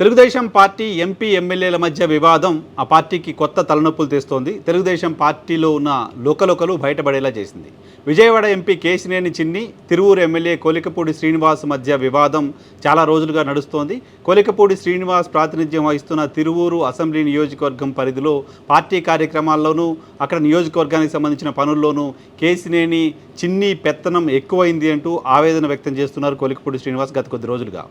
Telugu Desam party MP ఎమ్మెల్యేల మధ్య వివాదం ఆ పార్టీకి కొత్త తలనొప్పులు తెస్తోంది. తెలుగుదేశం పార్టీలో ఉన్న లోకలోకలు బయటపడేలా చేసింది. విజయవాడ ఎంపీ కేశినేని చిన్ని తిరువూరు ఎమ్మెల్యే కోలికపూడి శ్రీనివాస్ మధ్య వివాదం చాలా రోజులుగా నడుస్తోంది. కోలికపూడి శ్రీనివాస్ ప్రాతినిధ్యం వహిస్తున్న తిరువూరు అసెంబ్లీ నియోజకవర్గం పరిధిలో పార్టీ కార్యక్రమాల్లోనూ అక్కడ నియోజకవర్గానికి సంబంధించిన పనుల్లోనూ కేశినేని చిన్ని పెత్తనం ఎక్కువైంది అంటూ ఆవేదన వ్యక్తం చేస్తున్నారు కోలికపూడి శ్రీనివాస్ గత కొద్ది రోజులుగా.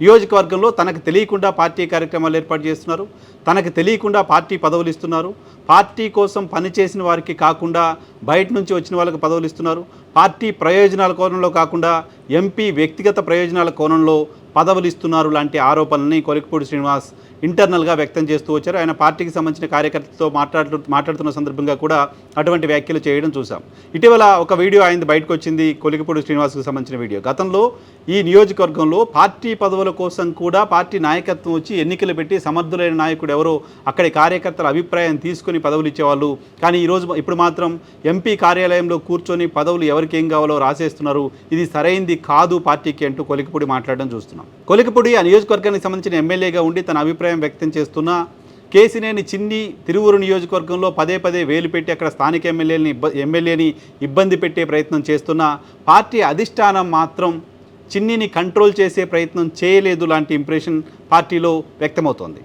నియోజకవర్గంలో తనకు తెలియకుండా పార్టీ కార్యక్రమాలు ఏర్పాటు చేస్తున్నారు. తనకు తెలియకుండా పార్టీ పదవులు ఇస్తున్నారు. పార్టీ కోసం పనిచేసిన వారికి కాకుండా బయట నుంచి వచ్చిన వాళ్ళకి పదవులు ఇస్తున్నారు. పార్టీ ప్రయోజనాల కోణంలో కాకుండా ఎంపీ వ్యక్తిగత ప్రయోజనాల కోణంలో పదవులు ఇస్తున్నారు లాంటి ఆరోపణల్ని కొలికపూడి శ్రీనివాస్ ఇంటర్నల్గా వ్యక్తం చేస్తూ వచ్చారు. ఆయన పార్టీకి సంబంధించిన కార్యకర్తలతో మాట్లాడుతూ మాట్లాడుతున్న సందర్భంగా కూడా అటువంటి వ్యాఖ్యలు చేయడం చూసాం ఇటీవల ఒక వీడియో ఆయన బయటకు వచ్చింది కొలికపూడి శ్రీనివాస్కి సంబంధించిన వీడియో. గతంలో ఈ నియోజకవర్గంలో పార్టీ పదవుల కోసం కూడా పార్టీ నాయకత్వం వచ్చి ఎన్నికలు పెట్టి సమర్థులైన నాయకుడు ఎవరో అక్కడి కార్యకర్తల అభిప్రాయం తీసుకుని పదవులు ఇచ్చేవాళ్ళు. కానీ ఈరోజు ఇప్పుడు మాత్రం ఎంపీ కార్యాలయంలో కూర్చొని పదవులు ఎవరికి ఏం కావాలో రాసేస్తున్నారు. ఇది సరైంది కాదు పార్టీకి అంటూ కొలికిపూడి మాట్లాడడం చూస్తున్నాం. కొలికపూడి ఆ నియోజకవర్గానికి సంబంధించిన ఎమ్మెల్యేగా ఉండి తన అభిప్రాయం వ్యక్తం చేస్తున్న కేసినేని చిన్ని తిరువురు నియోజకవర్గంలో పదే పదే వేలు పెట్టి అక్కడ స్థానిక ఎమ్మెల్యేని ఎమ్మెల్యేని ఇబ్బంది పెట్టే ప్రయత్నం చేస్తున్న పార్టీ అధిష్టానం మాత్రం చిన్నిని కంట్రోల్ చేసే ప్రయత్నం చేయలేదు లాంటి ఇంప్రెషన్ పార్టీలో వ్యక్తమవుతోంది.